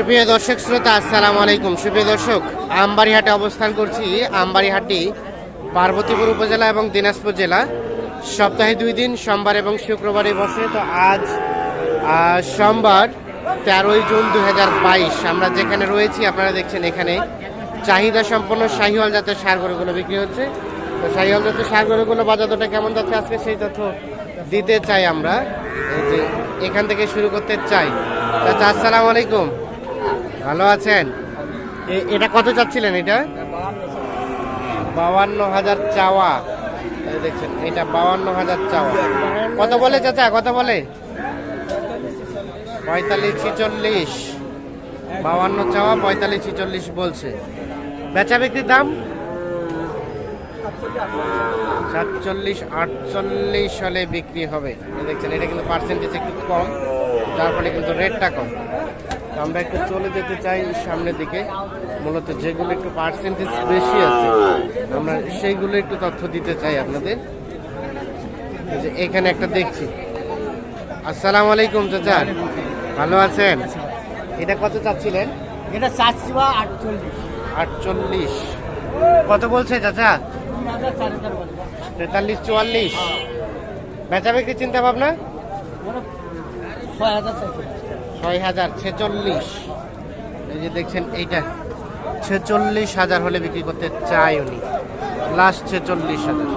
সুপ্রিয় দর্শক শ্রোতা, আসসালামু আলাইকুম। সুপ্রিয় দর্শক, আমবাড়িহাটে অবস্থান করছি। আমবাড়িহাটটি পার্বতীপুর উপজেলা এবং দিনাজপুর জেলা। সপ্তাহে দুই দিন, সোমবার এবং শুক্রবারে বসে। তো আজ সোমবার, তেরোই জুন দু হাজার বাইশ। আমরা যেখানে রয়েছি, আপনারা দেখছেন এখানে চাহিদা সম্পন্ন শাহিওয়াল জাতের সার গরুগুলো বিক্রি হচ্ছে। তো শাহিওয়াল জাতের সার গরুগুলো বাজারটা কেমন যাচ্ছে? আজকে সেই তথ্য দিতে চাই আমরা। এখান থেকে শুরু করতে চাই। চাচা, আসসালামু আলাইকুম। ভালো আছেন? এটা কত চাচ্ছিলেন এটা? বাউান্ন হাজার চাওয়া দেখছেন, এটা বাউান্ন হাজার চাওয়া। কত বলে চাচা, কত বলে? পঁয়তাল্লিশ ছিচল্লিশ। বাউান্ন চাওয়া, পঁয়তাল্লিশ ছিচল্লিশ বলছে। বেচা বিক্রির দাম? সাতচল্লিশ, আটচল্লিশ হলে বিক্রি হবে। দেখছেন, এটা কিন্তু পার্সেন্টেজ একটু কম ফলে কিন্তু রেটটা কম। আমরা একটু চলে যেতে চাই সামনের দিকে। মূলত যেগুলো একটু পার্সেন্টেজ বেশি আছে আমরা সেইগুলো একটু তথ্য দিতে চাই আপনাদের। যে এখানে একটা দেখছি। আসসালামু আলাইকুম চাচা ভালো আছেন? এটা কত চাচ্ছিলেন? এটা চারশি বা আটচল্লিশ। আটচল্লিশ। কত বলছে চাচা? তেতাল্লিশ চুয়াল্লিশ। বেচা বিক্রি চিন্তা ভাবনা? ছয় হাজার চারশো ছয় হাজার ছেচল্লিশ। এই যে দেখছেন, এইটা। ছেচল্লিশ হাজার হলে বিক্রি করতে চাই উনি। লাস্ট ছেচল্লিশ হাজার।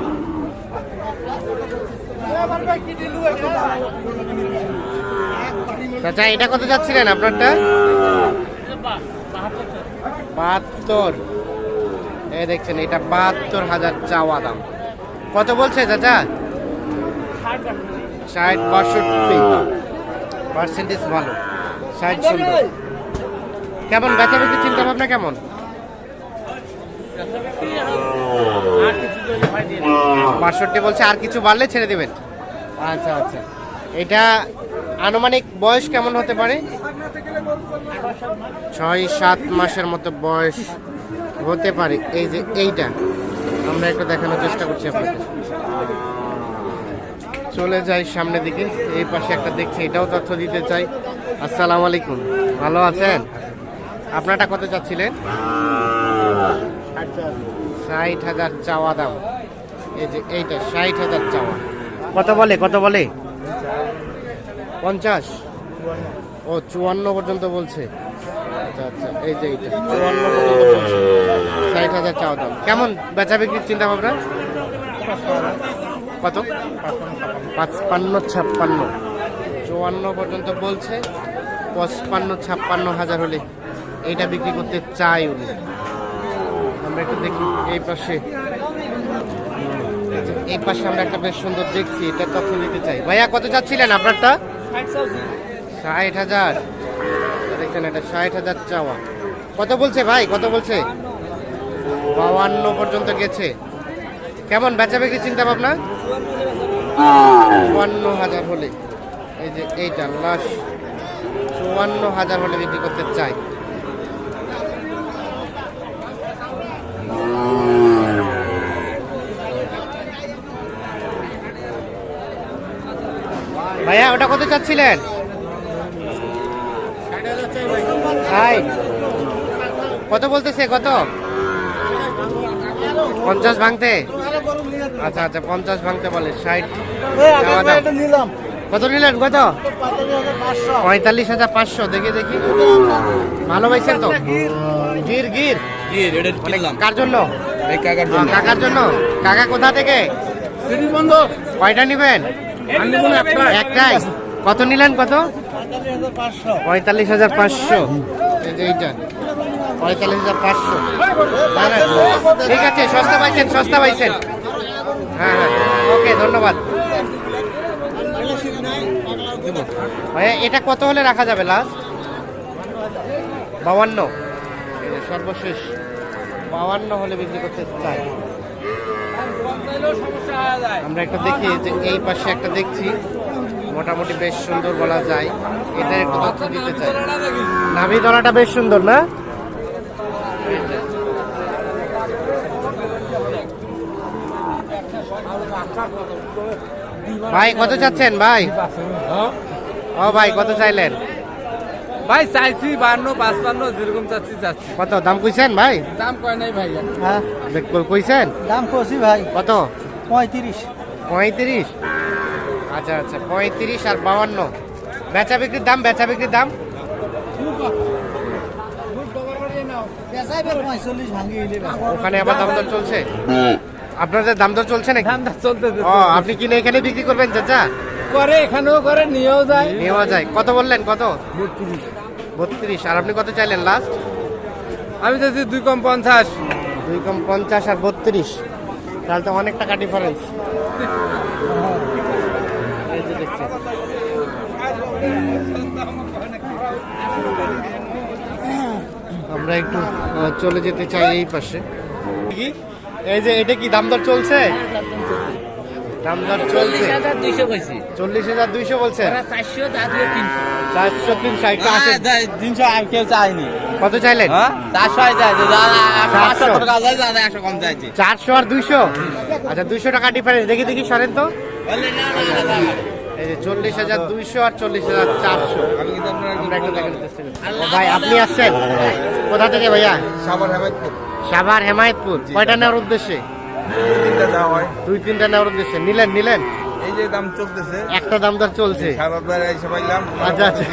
চাচা, এটা কত যাচ্ছিলেন আপনারটা? বাহাত্তর। এই দেখছেন, এটা বাহাত্তর হাজার চাওয়া দাম। কত বলছে চাচা? ষাট বাষট্টি। পার্সেন্টেজ ভালো। ষাট সুন্দর কেমন? বেচা বিক্রি চিন্তা ভাবনা কেমন? বাষট্টি বলছে, আর কিছু বাড়লে ছেড়ে দেবেন। আচ্ছা আচ্ছা। এটা আনুমানিক বয়স কেমন হতে পারে? ছয়, সাত মাসের মতো বয়স হতে পারে। এই যে এইটা, আমরা একটু দেখানোর চেষ্টা করছি আপনাদের। চলে যাই সামনের দিকে। এই পাশে একটা দেখছি, এটাও তথ্য দিতে চাই। আসসালামু আলাইকুম ভালো আছেন আপনারটা কত চাচ্ছিলেন ষাট হাজার চাওয়া দাম এই যে এইটা ষাট হাজার চাওয়া কত বলে কত বলে পঞ্চাশ ও চুয়ান্ন পর্যন্ত বলছে আচ্ছা আচ্ছা এই যে এইটা চুয়ান্ন ষাট হাজার চাওয়া দাম কেমন বেচা বিক্রির চিন্তা ভাবনা কত পাঁচপান্ন ছাপ্পান্ন চুয়ান্ন পর্যন্ত বলছে পঁচপান্ন ছাপ্পান্ন হাজার হলে এইটা বিক্রি করতে চাই উনি। আমরা একটু দেখি এই পাশে। এই পাশে আমরা একটা বেশ সুন্দর দেখছি এটা তথ্য নিতে চাই। ভাইয়া কত চাচ্ছিলেন আপনারটা? ষাট হাজার। দেখছেন এটা ষাট হাজার চাওয়া। কত বলছে ভাই? কত বলছে? বাউান্ন পর্যন্ত গেছে। কেমন বেচা বিক্রি চিন্তা ভাবনা চুয়ান্ন হাজার হলে। এই যে এইটা লাস্ট চুয়ান্ন হাজার হলে বিক্রি করতে চাই। ভাইয়া, ওটা কত চাচ্ছিলেন? কত বলতেছে, কত? পঞ্চাশ ভাঙতে? আচ্ছা আচ্ছা পঞ্চাশ ভাঙতে বলে, ষাট। নিলাম। কত নিলেন কত? পঁয়তাল্লিশ হাজার পাঁচশো দেখি দেখি। ভালো পাইছেন তো? গির গির। মানে কার জন্য? কাকার জন্য। কাকা কোথা থেকে? কয়টা নিবেন? একটাই। কত নিলেন কত? পঁয়তাল্লিশ হাজার পাঁচশো। এইটা। পঁয়তাল্লিশ হাজার পাঁচশো। না, না, ঠিক আছে সস্তা পাইছেন সস্তা পাইছেন। হ্যাঁ হ্যাঁ। ওকে ধন্যবাদ। ভাইয়া, এটা কত হলে রাখা যাবে লাস্ট বাউান্ন। সর্বশেষ বাউান্ন হলে বিক্রি করতে চাই। আমরা একটা দেখি যে এই পাশে একটা দেখছি। মোটামুটি বেশ সুন্দর বলা যায়। এটা একটু তথ্য দিতে চাই। নাভি দলাটা বেশ সুন্দর, না? ভাই, কত চাচ্ছেন, ভাই? ও ভাই কত চাইলেন? ভাই চাইছি বান্ন পাঁচপান্ন যেরকম চাচ্ছি চাচ্ছি। কত দাম কইছেন ভাই? দাম কয় নাই ভাই। হ্যাঁ। কইছেন? দাম কষি ভাই। কত? পঁয়ত্রিশ। পঁয়ত্রিশ? আচ্ছা আচ্ছা পঁয়ত্রিশ আর বাউান্ন। বেচা বিক্রির দাম বেচা বিক্রির দাম? ওখানে আবার দাম দর চলছে? আপনাদের দাম দর চলছে নাকি? আপনি কিনে এখানে বিক্রি করবেন চাচা? করে এখানেও করে নিয়েও যায়। নেওয়া যায়। কত বললেন? কত? বত্রিশ। আর আপনি কত চাইলেন লাস্ট আমি চাচ্ছি দুই কম পঞ্চাশ। দুই কম পঞ্চাশ আর বত্রিশ। তাহলে তো অনেক টাকা ডিফারেন্স আমরা একটু চলে যেতে চাই এই পাশে। এই যে এটা কি দাম দর চলছে? দাম দর চলছে। দুইশো কইছি। চল্লিশ হাজার দুইশো বলছে চারশো তিনশো। চারশো তিনশো একটু তিনশো আর কেউ চায়নি। কত চাইলেন? চারশো চাইছে। চারশো। আর দুইশো? আচ্ছা দুইশো টাকা ডিফারেন্স দেখি দেখি সরেন তো। এই যে চল্লিশ হাজার দুইশো আর চল্লিশ হাজার চারশো। ভাই আপনি আসছেন? কোথা থেকে ভাইয়া? সাবার হেমায়তপুর। কয়টা নেওয়ার উদ্দেশ্যে? তিনটা দেওয়া হয়। দুই তিনটা নেওয়ার উদ্দেশ্যে। নিলেন নিলেন। এই যে দাম চলতেছে। একটা দাম দর চলছে। সাবার বেড়ে এসে পাইলাম। আচ্ছা আচ্ছা।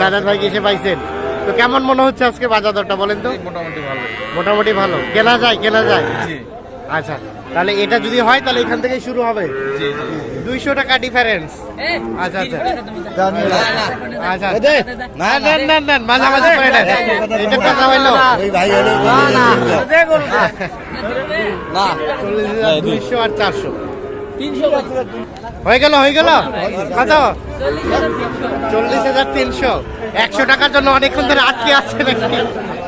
দাদার ভাই এসে পাইছেন? তো কেমন মনে হচ্ছে আজকে বাজার দরটা বলেন তো? মোটামুটি ভালো মোটামুটি ভালো। কেনা যায় কেনা যায়। আচ্ছা। তাহলে এটা যদি হয় তাহলে এখান থেকে শুরু হবে। দুইশো টাকা ডিফারেন্স আচ্ছা আচ্ছা। আচ্ছা না না না। না মাঝামাঝি করে নেন। এটা কথা হইল। চল্লিশ হাজার দুইশো আর চারশো। তিনশো হয়ে গেল হয়ে গেল? কত? চল্লিশ হাজার তিনশো। একশো টাকার জন্য অনেকক্ষণ ধরে আটকে আছে নাকি?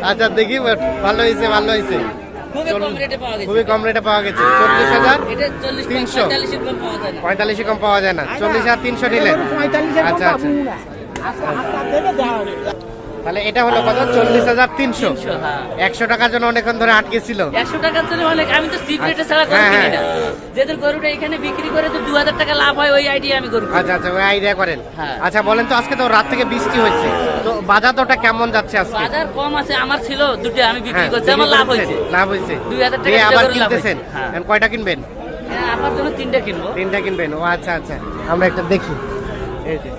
আচ্ছা দেখি ভালো হয়েছে ভালো হয়েছে। খুবই কম রেটে পাওয়া গেছে। চল্লিশ হাজার তিনশো। পঁয়তাল্লিশের কম পাওয়া যায় না। পঁয়তাল্লিশে কম পাওয়া যায় না। চল্লিশ হাজার তিনশো নিলেন আচ্ছা আচ্ছা। তাহলে এটা হলো কত? চল্লিশ হাজার তিনশো। হ্যাঁ। একশো টাকার জন্য অনেকক্ষণ ধরে আটকে ছিল। একশো টাকার জন্য অনেক আমি তো সিক্রেটে ছাড়া গরু হ্যাঁ, কিনি না। হ্যাঁ। গরুটা এখানে বিক্রি করে তো দু হাজার টাকা লাভ হয় ওই আইডিয়া আমি গরু আচ্ছা আচ্ছা ওই আইডিয়া করেন। আচ্ছা বলেন তো আজকে তো রাত থেকে বৃষ্টি হয়েছে। তো বাজার দরটা কেমন যাচ্ছে আজকে? বাজার কম আছে আমার ছিল দুটো আমি বিক্রি করছি আমার লাভ হয়েছে। লাভ হয়েছে। দুই হাজার টাকা আবার কিনতেছেন। এখন কয়টা কিনবেন? আমার জন্য তিনটা কিনবো। তিনটা কিনবেন। ও আচ্ছা আচ্ছা। আমরা একটা দেখি। এই যে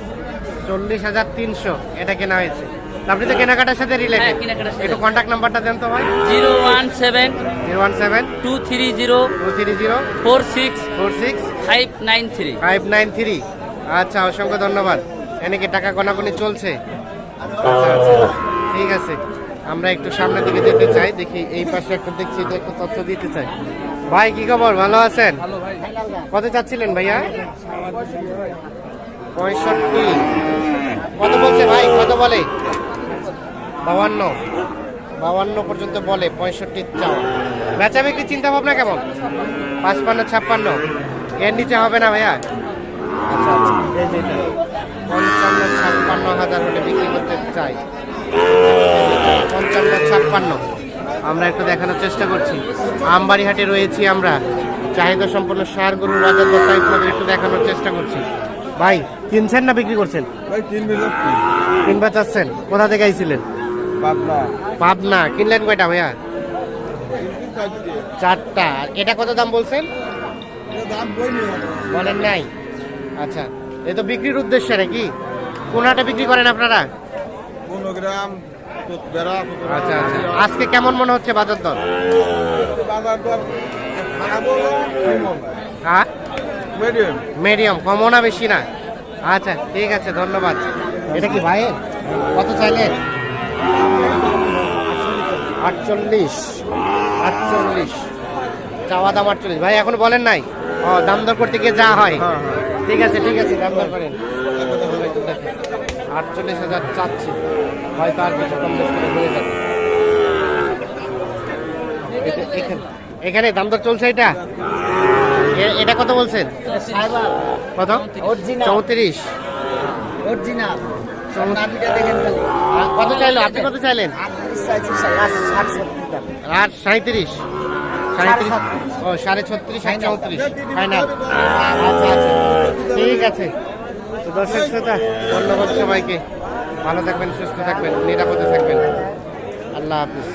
চল্লিশ হাজার তিনশো এটা কেনা হয়েছে। আপনি তো কেনাকাটার সাথে রিলেটেড হ্যাঁ, সাথে। একটু কন্ট্যাক্ট নাম্বারটা দেন তো ভাই। Zero one seven zero one seven two three zero two three zero four six four six five nine three. Five nine three. আচ্ছা অসংখ্য ধন্যবাদ। এনে কি টাকা গোনাগুনি চলছে? আচ্ছা আচ্ছা ঠিক আছে। আমরা একটু সামনের দিকে যেতে চাই দেখি এই পাশে একটা দেখছি এটা একটু তথ্য দিতে চাই। ভাই কি খবর? ভালো আছেন? কত চাচ্ছিলেন ভাইয়া? পঁয়ষট্টি। কত বলছে ভাই? কত বলে? বাউান্ন। বাউান্ন পর্যন্ত বলে পঁয়ষট্টি চাও বেচা বিক্রি চিন্তা ভাবনা কেমন পাঁচপান্ন ছাপ্পান্ন। এর নিচে হবে না ভাইয়া? আচ্ছা আচ্ছা। পঞ্চান্ন ছাপ্পান্ন হাজার হলে বিক্রি করতে চাই। পঞ্চান্ন ছাপ্পান্ন। আমরা একটু দেখানোর চেষ্টা করছি। আমবাড়ি হাটে রয়েছি আমরা। চাহিদা সম্পন্ন সার গরুর বাজার দরটা আপনাদের একটু দেখানোর চেষ্টা করছি। ভাই কিনছেন না বিক্রি করছেন? কিনবা চাচ্ছেন? কোথা থেকে আইছিলেন? পাবনা। পাবনা কিনলেন কয়টা ভাইয়া? চারটা। এটা কত দাম বলছেন? বলেন নাই। আচ্ছা এ তো বিক্রির উদ্দেশ্যে নাকি? কোন হাটে বিক্রি করেন আপনারা? আচ্ছা আচ্ছা। আজকে কেমন মনে হচ্ছে বাজার দর? বাজার দর হ্যাঁ? মিডিয়াম। মিডিয়াম কমও না বেশি না? আচ্ছা ঠিক আছে ধন্যবাদ। এটা কি ভাইয়ের? কত চাইলেন? আটচল্লিশ। আটচল্লিশ। চাওয়া দাম আটচল্লিশ। ভাই এখন বলেন নাই? ও দাম দর করতে গিয়ে যা হয়। হ্যাঁ, হ্যাঁ। ঠিক আছে ঠিক আছে দাম দর করেন। আটচল্লিশ হাজার চাচ্ছি। হয়তো আর কিছু কম বেশ করে হয়ে যাবে। এখানে- দাম দর চলছে এটা? এটা কত বলছেন? কত? চৌত্রিশ। অরিজিনাল। দেখেন কত চাইলো আপনি কত চাইলেন? আর সাঁত্রিশ সাঁত্রিশ ও, সাড়ে ছত্রিশ, সাড়ে চৌত্রিশ। ফাইনাল আচ্ছা আচ্ছা। ঠিক আছে। তো দর্শক শ্রোতা, ধন্যবাদ সবাইকে। ভালো থাকবেন, সুস্থ থাকবেন, নিরাপদে থাকবেন। আল্লাহ হাফিজ।